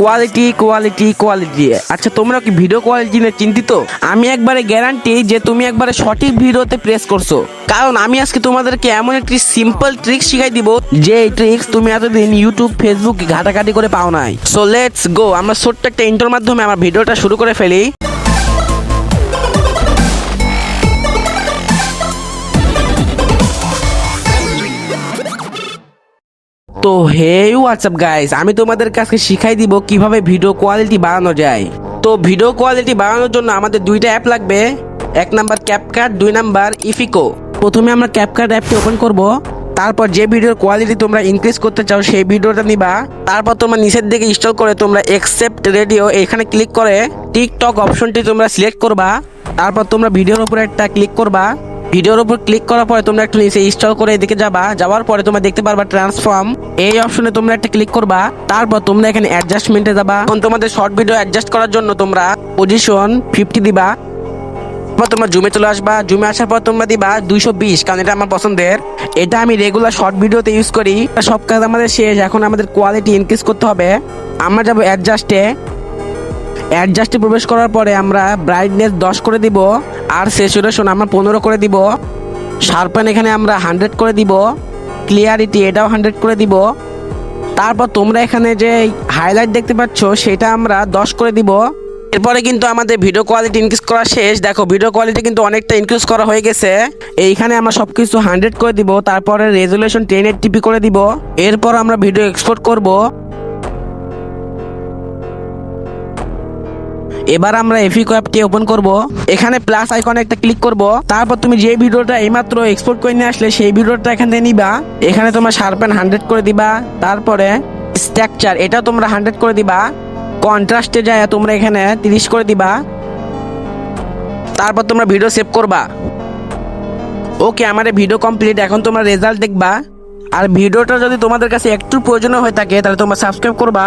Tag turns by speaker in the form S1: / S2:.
S1: Quality quality quality আচ্ছা তোমরা কি ভিডিও কোয়ালিটি নিয়ে চিন্তিত? আমি একবারে গ্যারান্টি যে তুমি একবারে সঠিক ভিডিওতে প্রেস করছ। কারণ আমি আজকে তোমাদেরকে এমন একটি সিম্পল ট্রিক্স শিখাই দিব, যে এই ট্রিক্স তুমি এতদিন ইউটিউব ফেসবুক ঘাটাঘাটি করে পাও নাই। সো লেটস গো আমরা ছোট্ট একটা ইন্টোর মাধ্যমে আমার ভিডিওটা শুরু করে ফেলি। তো হে হোয়াটসঅ্যাপ গাইস আমি তোমাদের কাছে শিখাই দিব কীভাবে ভিডিও কোয়ালিটি বাড়ানো যায়। তো ভিডিও কোয়ালিটি বাড়ানোর জন্য আমাদের দুইটা অ্যাপ লাগবে। এক নাম্বার ক্যাপকাট দুই নাম্বার ইফিকো প্রথমে আমরা ক্যাপকাট অ্যাপটি ওপেন করব। তারপর যে ভিডিওর কোয়ালিটি তোমরা ইনক্রিজ করতে চাও, সেই ভিডিওটা নিবা। তারপর তোমরা নিচের দিকে ইনস্টল করে তোমরা একসেপ্ট রেডিও এখানে ক্লিক করে টিকটক অপশনটি তোমরা সিলেক্ট করবা। তারপর তোমরা ভিডিওর উপরে একটা ক্লিক করবা। ভিডিওর উপর ক্লিক করার পরে তোমরা একটু নিচে ইনস্টল করে এদিকে যাবা। যাওয়ার পরে তোমরা দেখতে পারবা ট্রান্সফর্ম এই অপশনে তোমরা একটা ক্লিক করবা। তারপর তোমরা এখানে অ্যাডজাস্টমেন্টে যাবা। এখন তোমাদের শর্ট ভিডিও অ্যাডজাস্ট করার জন্য তোমরা পজিশন ফিফটি দিবা। তারপর তোমরা জুমে চলে আসবা। জুমে আসার পর তোমরা দিবা দুইশো বিশ, কারণ এটা আমার পছন্দের। এটা আমি রেগুলার শর্ট ভিডিওতে ইউজ করি। সব কাজ আমাদের শেষ। এখন আমাদের কোয়ালিটি ইনক্রিজ করতে হবে। আমরা যাব অ্যাডজাস্টে অ্যাডজাস্টে প্রবেশ করার পরে আমরা ব্রাইটনেস দশ করে দিব। আর সেচুরেশন আমরা পনেরো করে দিব। শার্পেন এখানে আমরা হান্ড্রেড করে দিব। ক্লিয়ারিটি এটাও হান্ড্রেড করে দিব। তারপর তোমরা এখানে যে হাইলাইট দেখতে পাচ্ছ, সেটা আমরা দশ করে দিব। এরপরে কিন্তু আমাদের ভিডিও কোয়ালিটি ইনক্রিজ করা শেষ। দেখো, ভিডিও কোয়ালিটি কিন্তু অনেকটা ইনক্রিজ করা হয়ে গেছে। এইখানে আমরা সব কিছু হান্ড্রেড করে দিব। তারপরে রেজুলেশন টেন এইট টিপি করে দিব। এরপর আমরা ভিডিও এক্সপোর্ট করব। এবার আমরা এফিকো অ্যাপটি ওপেন করব। এখানে প্লাস আইকনে একটা ক্লিক করব। তারপর তুমি যে ভিডিওটা এইমাত্র এক্সপোর্ট করে নিয়ে আসলে সেই ভিডিওটা এখান থেকে নিবা। এখানে তোমার শার্পেন হান্ড্রেড করে দিবা। তারপরে স্ট্রাকচার এটা তোমরা হান্ড্রেড করে দিবা। কন্ট্রাস্টে যায় তোমরা এখানে তিরিশ করে দিবা। তারপর তোমরা ভিডিও সেভ করবা। ওকে আমার ভিডিও কমপ্লিট এখন তোমরা রেজাল্ট দেখবা। আর ভিডিওটা যদি তোমাদের কাছে একটু প্রয়োজন হয়ে থাকে, তাহলে তোমরা সাবস্ক্রাইব করবা।